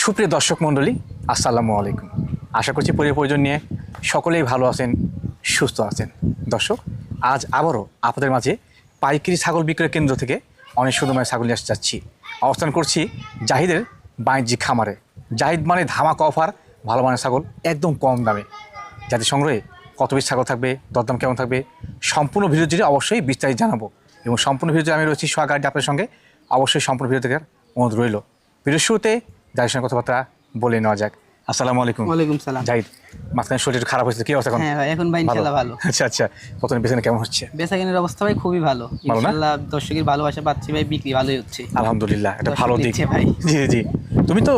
সুপ্রিয় দর্শক মণ্ডলী, আসসালামু আলাইকুম। আশা করছি পরিবার পরিজন নিয়ে সকলেই ভালো আছেন, সুস্থ আছেন। দর্শক, আজ আবারও আপনাদের মাঝে পাইকারি ছাগল বিক্রয় কেন্দ্র থেকে অনেক সুন্দরময় ছাগল নিয়ে আসতে যাচ্ছি। অবস্থান করছি জাহিদের বাণিজ্যিক খামারে। জাহিদ মানে ধামাকা অফার, ভালো মানের ছাগল, একদম কম দামে। যাতে সংগ্রহে কত পিস ছাগল থাকবে, দরদাম কেমন থাকবে, সম্পূর্ণ ভিডিও জুড়ে অবশ্যই বিস্তারিত জানাব। এবং সম্পূর্ণ ভিডিওতে আমি রয়েছি সোহাগার্ডি আপনার সঙ্গে। অবশ্যই সম্পূর্ণ ভিডিও দেখার অনুরোধ রইল। ভিডিওর শুরুতে জাহিদের সঙ্গে কথাবার্তা বলে নেওয়া যাক। আসসালামু আলাইকুম। ওয়ালাইকুম সালাম। জাহিদ মাঝখানে শরীর খারাপ হয়েছে কি অবস্থা এখন? হ্যাঁ ভাই এখন ভাই ইনশাল্লাহ ভালো। আচ্ছা আচ্ছা কতদিন পেছনে কেমন হচ্ছে? বেচাকেনার অবস্থা ভাই খুবই ভালো। ইনশাআল্লাহ দর্শকের ভালোবাসা পাচ্ছি ভাই বিক্রি ভালোই হচ্ছে। আলহামদুলিল্লাহ এটা ভালো দিক। ভাই। জি জি তুমি তো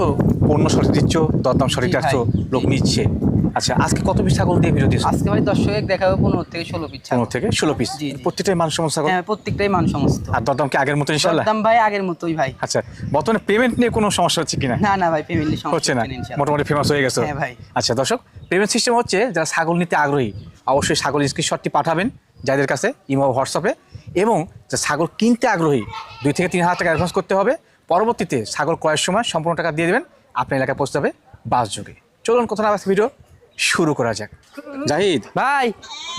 পণ্য সরিয়ে দিচ্ছ দরদাম সরিয়ে দিচ্ছ রাখছো লোক নিচ্ছে। আচ্ছা আজকে কত পিস ছাগল দিয়ে দিয়েছ আজকে ভাই দর্শকের দেখাবো পনেরো থেকে ষোলো পিস ছাগল। পনেরো থেকে ষোলো পিস। প্রত্যেকটাই মান সমস্ত হ্যাঁ প্রত্যেকটাই মান সমস্ত আর দরদাম কি আগের মতো ইনশাল্লাহ দাম ভাই আগের মতোই ভাই। আচ্ছা বর্তমানে পেমেন্ট নিয়ে কোনো সমস্যা হচ্ছে কিনা? না না ভাই ফ্যামিলি হচ্ছে না। মোটামুটি ফেমাস হয়ে গেছে। হ্যাঁ ভাই। আচ্ছা দর্শক পেমেন্ট সিস্টেম হচ্ছে যারা ছাগল নিতে আগ্রহী অবশ্যই ছাগল স্ক্রিনশটটি পাঠাবেন যাদের কাছে ইমো হোয়াটসঅ্যাপে। এবং যারা ছাগল কিনতে আগ্রহী দুই থেকে তিন হাজার টাকা অ্যাডভান্স করতে হবে। পরবর্তীতে ছাগল ক্রয়ের সময় সম্পূর্ণ টাকা দিয়ে দেবেন। আপনার এলাকায় পৌঁছতে হবে বাস যোগে। চলুন কোথাও আজকে ভিডিও শুরু করা যাক। জাহিদ ভাই।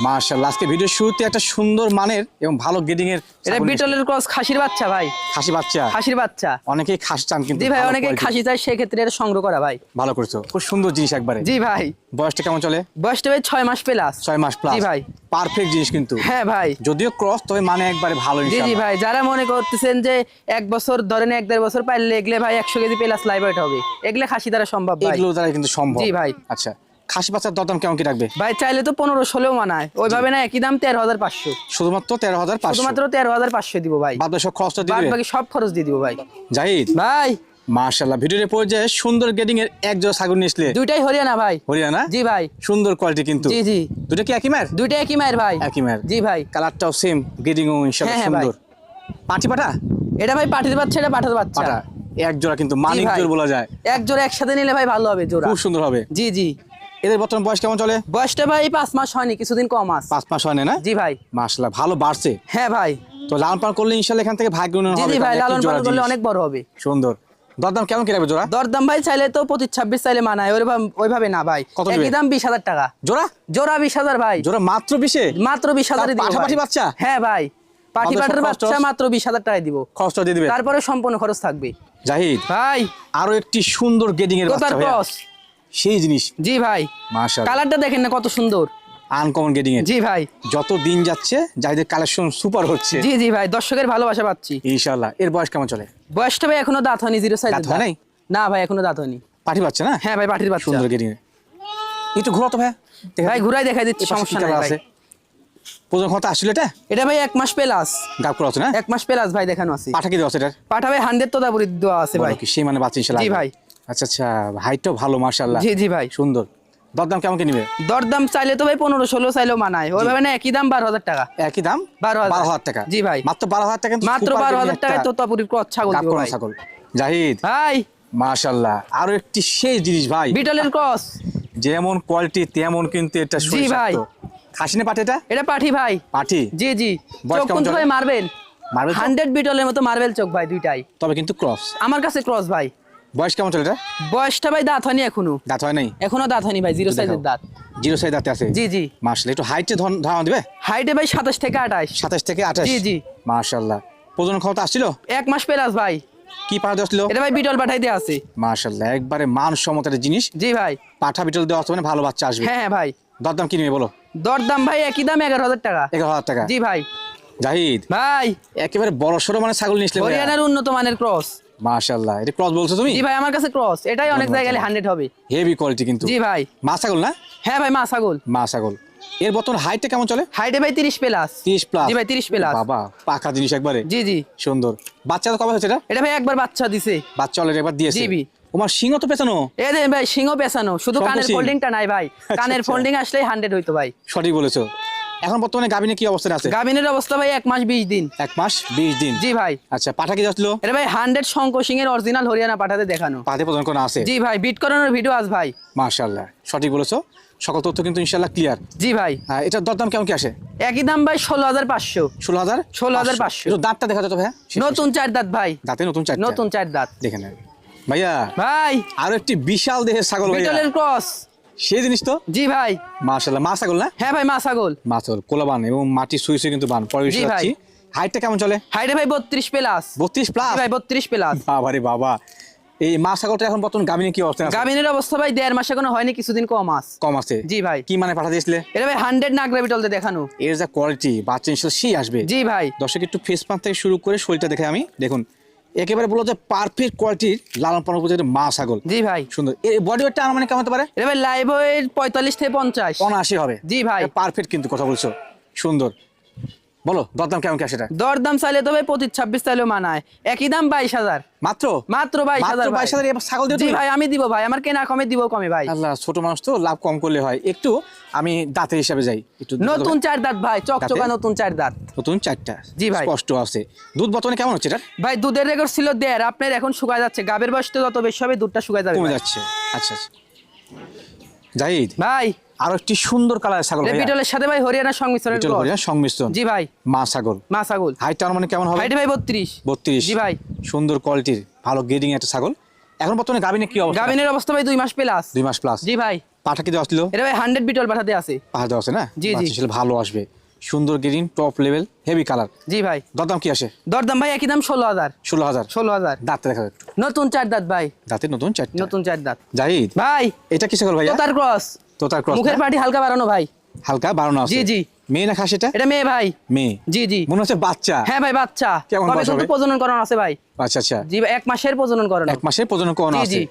মার্শাল আজকে ভিডিও শুরুতে একটা সুন্দর মানের এবং ভালো গেডিং এর এটা বিটলের ক্রস খাসির বাচ্চা ভাই। খাসি বাচ্চা? খাসির বাচ্চা। অনেকেই খাস চান কিন্তু জি ভাই ভালো অনেকে quality। খাসি চাই সেক্ষেত্রে এটা সংগ্রহ করা ভাই। ভালো করেছ খুব সুন্দর জিনিস একবারে। জি ভাই। বয়সটা কেমন চলে? বয়সটা ভাই ছয় মাস প্লাস ছয় মাস প্লাস জি ভাই। পারফেক্ট জিনিস কিন্তু। হ্যাঁ ভাই। যদিও ক্রস তবে মানে একবারে ভালো জি জি ভাই যারা মনে করতেছেন যে এক বছর ধরেন এক দেড় বছর পাইলে এগলে ভাই একশো কেজি প্লাস লাইভ হবে। এগলে খাসি দ্বারা সম্ভব ভাই। এগুলো দ্বারা কিন্তু সম্ভব। জি ভাই। আচ্ছা। খাসি বাচ্চার দরদাম কেমন কি রাখবে? ভাই চাইলে তো পনেরো ষোলো মানায়। ওইভাবে না একই দাম তেরো হাজার পাঁচশো। শুধুমাত্র তেরো হাজার পাঁচশো। শুধুমাত্র তেরো হাজার পাঁচশো দিব ভাই। বাদ সব খরচটা দিবে। বাকি সব খরচ দিয়ে দিব ভাই। জাহিদ। ভাই। ভিডিওর পর্যায়ে সুন্দর গেডিং এর এক জোড়া ছাগল নিয়ে আসলে। দুইটাই হরিয়ানা ভাই। হরিয়ানা জি ভাই। সুন্দর কোয়ালিটি কিন্তু। জি জি। দুটো কি একই মায়ের? দুইটাই একই মায়ের ভাই। একই মায়ের। জি ভাই। কালারটাও সেম গেডিং ও ইনশাআল্লাহ হ্যাঁ, হ্যাঁ। সুন্দর। পাটি পাটা? এটা ভাই পাঠিয়ে বাচ্চা এটা পাঠাতে বাচ্চা। এক জোড়া কিন্তু মানিক। জোর বলা যায়। এক জোড়া একসাথে নিলে ভাই ভালো হবে জোড়া। খুব সুন্দর হবে। জি জি। এদের বর্তমান বয়স কেমন চলে? বয়সটা ভাই পাঁচ মাস হয়নি কিছুদিন কম আস পাঁচ মাস হয় না? জি ভাই। মার্শাল্লাহ ভালো বাড়ছে। হ্যাঁ ভাই। তো লালন পালন করলে ইনশাল্লাহ এখান থেকে ভাগ্য উন্নয়ন জি হবে জি ভাই লালন পালন করলে অনেক বড় হবে। সুন্দর। দরদাম কেমন কি রাখবে জোড়া? দরদাম ভাই চাইলে তো পঁচিশ ছাব্বিশ চাইলে মানায় ওইভাবে না ভাই। একই দাম বিশ হাজার টাকা। জোড়া? জোড়া বিশ হাজার ভাই। জোড়া মাত্র বিশে? মাত্র বিশ হাজারে পাঠাপাঠি বাচ্চা? হ্যাঁ ভাই। আমাদের খরচ বাচ্চা মাত্র বিশ হাজার টাকায় দিব। খরচটা দিয়ে দিবে। তারপরে সম্পূর্ণ খরচ থাকবে। জাহিদ ভাই। আরও একটি সুন্দর গেডিং এর বাচ্চা সেই জিনিস। জি ভাই। মাশাআল্লাহ। কালারটা দেখেন না কত সুন্দর। আনকমন গেডিং এর জি ভাই। যত দিন যাচ্ছে জাহিদের কালেকশন সুপার হচ্ছে। জি জি ভাই দর্শকের ভালোবাসা পাচ্ছি। ইনশাআল্লাহ। এর বয়স কেমন চলে? বয়সটা ভাই এখনও দাঁত হয়নি জিরো সাইজ দাঁত হয়? না ভাই এখনও দাঁত হয়নি। পাঠি বাচ্চা না? হ্যাঁ ভাই পাঠির বাচ্চা সুন্দর গেডিং এর একটু ঘোরা তো ভাই। ভাই ঘুরাই দেখাই দিচ্ছি সমস্যা নাই ভাই। প্রজন ক্ষমতা আসছিল এটা? এটা ভাই এক মাস প্লাস। গাপ করা আছে না? এক মাস প্লাস ভাই দেখানো আছে। পাঠা কি দেওয়া আছে এটার? পাঠা ভাই হান্ড্রেড তো দাবুরি দেওয়া আছে ভাই। কি সেই মানে বাচ্চা ইনশাআল্লাহ জি ভাই। আচ্ছা আচ্ছা হাইটটাও ভালো মার্শাল্লাহ জি জি ভাই। সুন্দর। দরদাম কেমন কি নিবে? দরদাম চাইলে তো ভাই পনেরো ষোলো চাইলেও মানায়। ওইভাবে না একই দাম বারো হাজার টাকা। একই দাম? বারো। বারো হাজার টাকা। জি ভাই। মাত্র বারো হাজার টাকা মাত্র বারো হাজার টাকায় তো তাপুরির ক্রস ছাগল ছাগল। জাহিদ। ভাই। মাশাল্লাহ আরও একটি শেষ জিনিস ভাই। বিটলের ক্রস। যেমন কোয়ালিটি তেমন কিন্তু এটা জি ভাই। খাসিনে পাঠে এটা? এটা পাঠি ভাই। পাঠি জি জি। চোখ চলে? ভাই মারবেল? মার্বেল? হান্ড্রেড বিটলের মতো মার্বেল চোখ ভাই দুইটাই। তবে কিন্তু ক্রস। আমার কাছে ক্রস ভাই। বয়স কেমন চলে এটা বয়সটা ভাই দাঁত হয়নি এখনও। দাঁত হয় নাই? এখনও দাঁত হয়নি ভাই জিরো সাইজের দাঁত। জিরো সাইজ দাঁতে আছে? জি জি। মার্শাল একটু হাইটে ধারণা দিবে? হাইটে ভাই সাতাশ থেকে আঠাশ। সাতাশ থেকে আঠাশ? জি, জি। মার্শাল্লাহ প্রজনন ক্ষমতা আসছিল? এক মাস প্লাস ভাই। কি পাঠা দেওয়া ছিল? এটা ভাই বিটল পাঠাই দেওয়া আছে। মার্শাল্লাহ একবারে মান একটা জিনিস। জি ভাই। পাঠা বিটল দেওয়া আছে মানে ভালো বাচ্চা আসবে। হ্যাঁ হ্যাঁ ভাই। দরদাম কি নিবে বলো? দরদাম ভাই একই দাম এগারো হাজার টাকা। এগারো হাজার টাকা। জি ভাই। জাহিদ ভাই। একেবারে বড় সড়ো মানে ছাগল নিয়েছিলে হরিয়ানার উন্নত মানের ক্রস। মার্শাল্লাহ এটা ক্রস বলছো তুমি? জি ভাই আমার কাছে ক্রস এটাই অনেক জায়গায় ধন্যবাদ। হান্ড্রেড হবে। হেভি কোয়ালিটি কিন্তু। জি ভাই। মা ছাগল না? হ্যাঁ ভাই মা ছাগল মা ছাগল এর বর্তমান হাইটটা কেমন চলে? হাইটে ভাই তিরিশ প্লাস তিরিশ প্লাস জি ভাই তিরিশ প্লাস বাবা পাকা জিনিস একবারে। জি জি। সুন্দর। বাচ্চা তো কবে হচ্ছে এটা? এটা ভাই একবার বাচ্চা দিছে। বাচ্চা অলরেডি একবার দিয়েছে। জিবি। তোমার সিংহ তো পেছানো? এ দেন ভাই সিংহ পেছানো। শুধু কানের। ফোল্ডিংটা নাই ভাই। কানের আচ্ছা। ফোল্ডিং আসলেই হান্ড্রেড হইতো ভাই। সঠিক বলেছ। এখন বর্তমানে গাবিনে কি অবস্থায় আছে? গাভিনের অবস্থা ভাই এক মাস বিশ দিন। এক মাস বিশ দিন। জি ভাই। আচ্ছা পাঠা কি যাচ্ছিল? এটা ভাই হান্ড্রেড শঙ্কর সিং এর অরিজিনাল হরিয়ানা পাঠাতে দেখানো। পাতে প্রদান করা আছে? জি ভাই বিট করানোর ভিডিও আজ ভাই। মার্শাল্লাহ সঠিক বলেছ। সকল তথ্য কিন্তু ইনশাল্লাহ ক্লিয়ার জি ভাই। হ্যাঁ এটার দরদাম কেমন কি আসে? একই দাম ভাই ষোলো হাজার পাঁচশো। ষোলো হাজার 16,500 একটু দাঁতটা দেখা যাচ্ছে ভাইয়া নতুন চার দাঁত ভাই। দাঁতে নতুন চার নতুন চার দাঁত। দেখে নেন। ভাইয়া ভাই। আর একটি বিশাল দেহের ছাগল বিটলের ক্রস সেই জিনিস তো? জি ভাই। মাশাল্লাহ মা ছাগল না? হ্যাঁ ভাই মা ছাগল। মা ছাগল কোলা বান এবং মাটি শুয়ে শুয়ে কিন্তু বান। পরে জি ভাই। হাইটটা কেমন চলে? হাইটে ভাই বত্রিশ প্লাস বত্রিশ প্লাস ভাই বত্রিশ প্লাস বাবা রে বাবা। এই মা ছাগলটা এখন বর্তমান গামিনে কি অবস্থা আছে? গাভিনের অবস্থা ভাই দেড় মাসে কোনো হয়নি কিছুদিন কম আস কম আছে? জি ভাই। কি মানে পাঠা দিয়েছিলে? এটা ভাই হান্ড্রেড নাগরা বিটলতে দেখানো। এর যা কোয়ালিটি বাচ্চা ইনশাল্লাহ সেই আসবে। জি ভাই। দর্শক একটু ফেস পাম্প থেকে শুরু করে শরীরটা দেখে আমি দেখুন। একেবারে বলো যে পারফেক্ট কোয়ালিটির লালন পালন করছে মা ছাগল। জি ভাই। সুন্দর। এর বডি ওয়েটটা আনুমানিক কেমন হতে পারে? এটা ভাই লাইভ ওয়েট পঁয়তাল্লিশ থেকে পঞ্চাশ। অনাশি হবে। জি ভাই। পারফেক্ট কিন্তু কথা বলছো। সুন্দর। বলো দরদাম কেমন কি সেটা দর দাম চাইলে তো ভাই পঁচিশ ছাব্বিশ চাইলেও মানায়। একই দাম বাইশ হাজার। মাত্র? মাত্র বাইশ হাজার বাইশ হাজার ছাগল ভাই আমি দিব ভাই আমার কেনা কমে দিব কমে ভাই। আল্লাহ ছোট মানুষ তো লাভ কম করলে হয়। একটু আমি দাঁতের হিসাবে যাই। একটু নতুন চার দাঁত ভাই চকচকা নতুন চার দাঁত। নতুন চারটা। জি ভাই। স্পষ্ট আছে। দুধ বর্তমানে কেমন হচ্ছে এটা ভাই দুধের রেকর্ড ছিল দেড় আপনার এখন শুকায় যাচ্ছে। গাবের বয়স তো যত বেশি হবে দুধটা শুকায় যাবে কমে যাচ্ছে। আচ্ছা আচ্ছা। জাহিদ। ভাই। আরও একটি সুন্দর কালারের ছাগল বিটলের সাথে ভাই হরিয়ানার সংমিশ্রণের বিটল হরিয়ানা সংমিশ্রণ। জি ভাই। মা ছাগল। মা ছাগল। মানে কেমন হবে? হাইট ভাই বত্রিশ। বত্রিশ। জি ভাই। সুন্দর কোয়ালিটির ভালো গ্রেডিং একটা ছাগল। এখন বর্তমানে গাবিনে কি অবস্থা? গাভিনের অবস্থা ভাই দুই মাস প্লাস দুই মাস প্লাস জি ভাই। পাঠা কি দেওয়া ছিল? এটা ভাই হান্ড্রেড বিটল পাঠাতে আছে। পাঠা দেওয়া আছে না? জি, জি। বাচ্চা ভালো আসবে। সুন্দর grading top level heavy colour জি ভাই। দরদাম কি আসে? দরদাম ভাই একই দাম ষোলো হাজার। ষোলো হাজার। ষোলো হাজার। দাঁতে দেখা নতুন চার দাঁত ভাই। দাঁতে নতুন চারটা নতুন চার দাঁত। জাহিদ। ভাই। এটা কি ছাগল ভাই তোতার ক্রস তো তার ক্রস মুখের পাটি হালকা বাড়ানো ভাই। হালকা বাড়ানো আছে? জি, জি। মেয়ে না খাসিটা? এটা মেয়ে ভাই। মেয়ে। জি জি। মনে হচ্ছে বাচ্চা। হ্যাঁ ভাই বাচ্চা। কেমন হবে? প্রজনন করানো আছে ভাই। আচ্ছা আচ্ছা। জি এক মাসের প্রজনন করানো। এক মাসের প্রজনন করানো আছে। জি।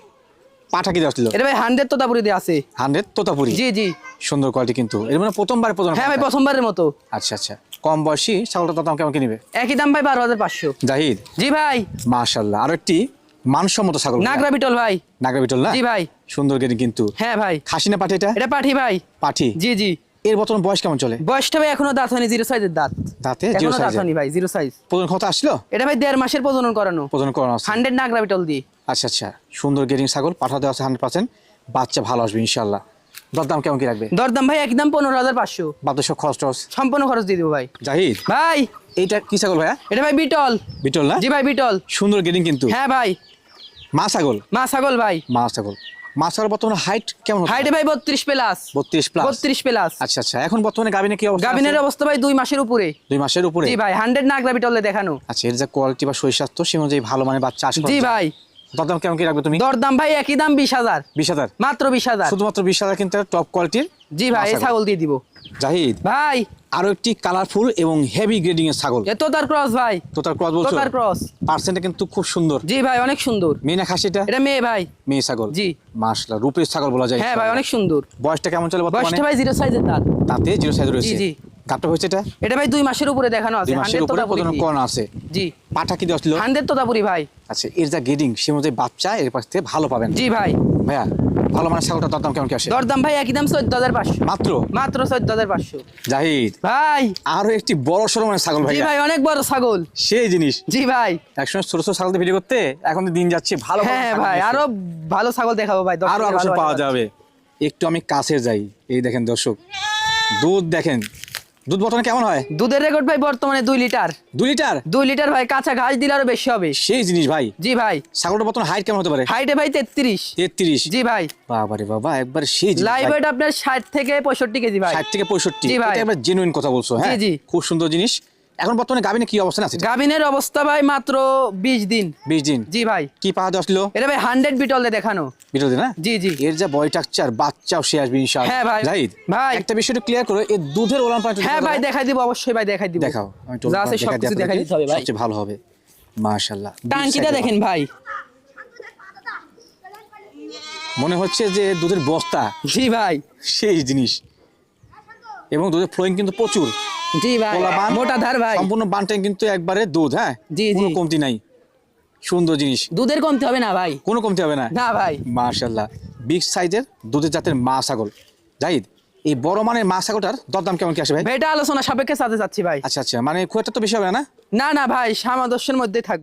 পাঠা কি দেওয়া ছিল? এটা ভাই হান্ড্রেড তোতাপুরি দিয়ে আছে। হান্ড্রেড তোতাপুরি? জি জি। সুন্দর কোয়ালিটি কিন্তু। এর মানে প্রথমবার প্রজনন হ্যাঁ ভাই প্রথমবারের মতো। আচ্ছা আচ্ছা। কম বয়সী ছাগলটা দাম কেমন কি নিবে? একই দাম ভাই বারো হাজার পাঁচশো। জাহিদ? জি ভাই। মাশাল্লাহ আর একটি। মানসম্মত ছাগল নাগরা বিটল ভাই। নাগরা বিটল না? জি ভাই। সুন্দর গেটি কিন্তু। হ্যাঁ ভাই। খাসি না পাঠি এটা? এটা পাঠি ভাই। পাঠি? জি জি। এর বর্তমান বয়স কেমন চলে? বয়সটা ভাই এখনও দাঁত হয়নি জিরো সাইজের দাঁত। দাঁতে? জিরো এখনও দাঁত হয়নি ভাই জিরো সাইজ। প্রজনন ক্ষমতা আসলো? এটা ভাই দেড় মাসের প্রজনন করানো। প্রজনন করানো আছে। হান্ড্রেড নাগরা বিটল দিয়ে। আচ্ছা আচ্ছা। সুন্দর গেটিং ছাগল পাঠা দেওয়া আছে হান্ড্রেড পার্সেন্ট। বাচ্চা ভালো আসবে ইনশাল্লাহ দরদাম কেমন কি রাখবে? দরদাম ভাই একদম পনেরো হাজার পাঁচশো। বাদ সব খরচ টরচ। সম্পূর্ণ খরচ দিয়ে দেবো ভাই। জাহিদ? ভাই। এইটা কি ছাগল ভাইয়া? এটা ভাই বিটল। বিটল না? জি ভাই বিটল। সুন্দর গেটিং কিন্তু। হ্যাঁ ভাই। মা ছাগল? মা ছাগল ভাই। মা ছাগল। মা ছাগল বর্তমানে হাইট কেমন হাইটে ভাই বত্রিশ প্লাস বত্রিশ প্লাস বত্রিশ প্লাস আচ্ছা আচ্ছা। এখন বর্তমানে গাবিনে কি অবস্থা গাভিনের অবস্থা ভাই দুই মাসের উপরে। দুই মাসের উপরে? জি ভাই হান্ড্রেড নাগরা বিটলে দেখানো। আচ্ছা এর যে কোয়ালিটি বা শরীর স্বাস্থ্য সে অনুযায়ী ভালো মানে বাচ্চা আসবে জি ভাই। দরদাম কেমন কি রাখবে তুমি? দরদাম ভাই একই দাম বিশ হাজার। বিশ হাজার? মাত্র বিশ হাজার। শুধুমাত্র বিশ হাজার কিন্তু টপ কোয়ালিটির জি ভাই এই ছাগল। দিয়ে দিব। জাহিদ ভাই। আরও একটি কালারফুল এবং হেভি গ্রেডিং এর ছাগল। এ তোতার ক্রস ভাই। তো তার ক্রস বলছো? তোতার ক্রস পার্সেন্টটা কিন্তু খুব সুন্দর। জি ভাই অনেক সুন্দর। মেয়ে না খাসিটা? এটা মেয়ে ভাই। মেয়ে ছাগল। জি। মাশাআল্লাহ রূপের ছাগল বলা যায় হ্যাঁ ভাই অনেক সুন্দর। বয়সটা কেমন চলে বর্তমানে? বয়সটা ভাই জিরো সাইজের দাঁত তাতে জিরো সাইজ রয়েছে। জি। জি। গাপটা হয়েছে এটা? এটা ভাই দুই মাসের উপরে দেখানো আছে। মাসের উপরে তোতাপুরি প্রজনন করানো আছে। জি। পাঠা কি দেওয়া ছিল? হান্ড্রেড তোতাপুরি ভাই। আচ্ছা এর যা গ্রেডিং সে অনুযায়ী বাচ্চা এর পাশ থেকে ভালো পাবেন। জি ভাই। ভাইয়া ভালো মানের ছাগলটা দরদাম কেমন কি আসে? দরদাম ভাই একই দাম চোদ্দ হাজার পাঁচশো। মাত্র? মাত্র চোদ্দ হাজার পাঁচশো। জাহিদ। ভাই। আরও একটি বড় সড়ো মানে ছাগল ভাই ভাই অনেক বড় ছাগল। সেই জিনিস। জি ভাই। একসময় ছোট ছোট ছাগল ভিডিও করতে এখন তো দিন যাচ্ছে ভালো হ্যাঁ ভাই আরও ভালো ছাগল দেখাবো ভাই আরও আরও পাওয়া যাবে। একটু আমি কাছে যাই এই দেখেন দর্শক। দুধ দেখেন দুধ বর্তমানে কেমন হয়? দুধের রেকর্ড ভাই বর্তমানে দুই লিটার। দুই লিটার? দুই লিটার ভাই কাঁচা ঘাস দিলে আরও বেশি হবে। সেই জিনিস ভাই। জি ভাই। ছাগলটা বর্তমানে হাইট কেমন হতে পারে? হাইটে ভাই তেত্রিশ। তেত্রিশ। জি ভাই। বাবারে বাবা একবার সেই লাইভ ওয়েট আপনার ষাট থেকে পঁয়ষট্টি কেজি ভাই। ষাট থেকে পঁয়ষট্টি। জি ভাই। একবার জেনুইন কথা বলছো হ্যাঁ? জি। খুব সুন্দর জিনিস। এখন বর্তমানে গাবিনে কি অবস্থা আছে? গাভিনের অবস্থা ভাই মাত্র বিশ দিন। বিশ দিন? জি ভাই। কি পাওয়া ছিল এটা ভাই হান্ড্রেড বিটলে দেখানো। ভিডিওতে না? জি জি। এর যা বয় টাকচার বাচ্চাও সে আসবে ইনশাআল্লাহ। হ্যাঁ ভাই। জাহিদ ভাই। একটা বিষয়টা ক্লিয়ার করো এই দুধের ওলান পানি হ্যাঁ ভাই দেখাই দিব অবশ্যই ভাই দেখাই দিব। দেখাও আমি যা আছে দিই সবকিছু দেখাই দিতে হবে ভাই। সবচেয়ে ভালো হবে। মাশাআল্লাহ। টাঙ্কিটা দেখেন ভাই। মনে হচ্ছে যে দুধের বস্তা। জি ভাই। সেই জিনিস। এবং দুধের ফ্লোয়িং কিন্তু প্রচুর। জি ভাই মোটা ধার ভাই। সম্পূর্ণ বানটাই কিন্তু একবারে দুধ হ্যাঁ? জি, কোনো জি। কমতি নাই। সুন্দর জিনিস। দুধের কমতে হবে না ভাই। কোনো কমতি হবে না? না ভাই। মাশাআল্লাহ। বিগ সাইজের দুধের জাতের মা ছাগল। জাহিদ এই বড় মানের মা ছাগলটার দরদাম কেমন কি আসে ভাই? ভাই এটা আলোচনা সাপেক্ষে সাথে যাচ্ছি ভাই। আচ্ছা আচ্ছা। মানে খুব একটা তো বেশি হবে না না? না ভাই সামঞ্জস্যের মধ্যে থাকবে।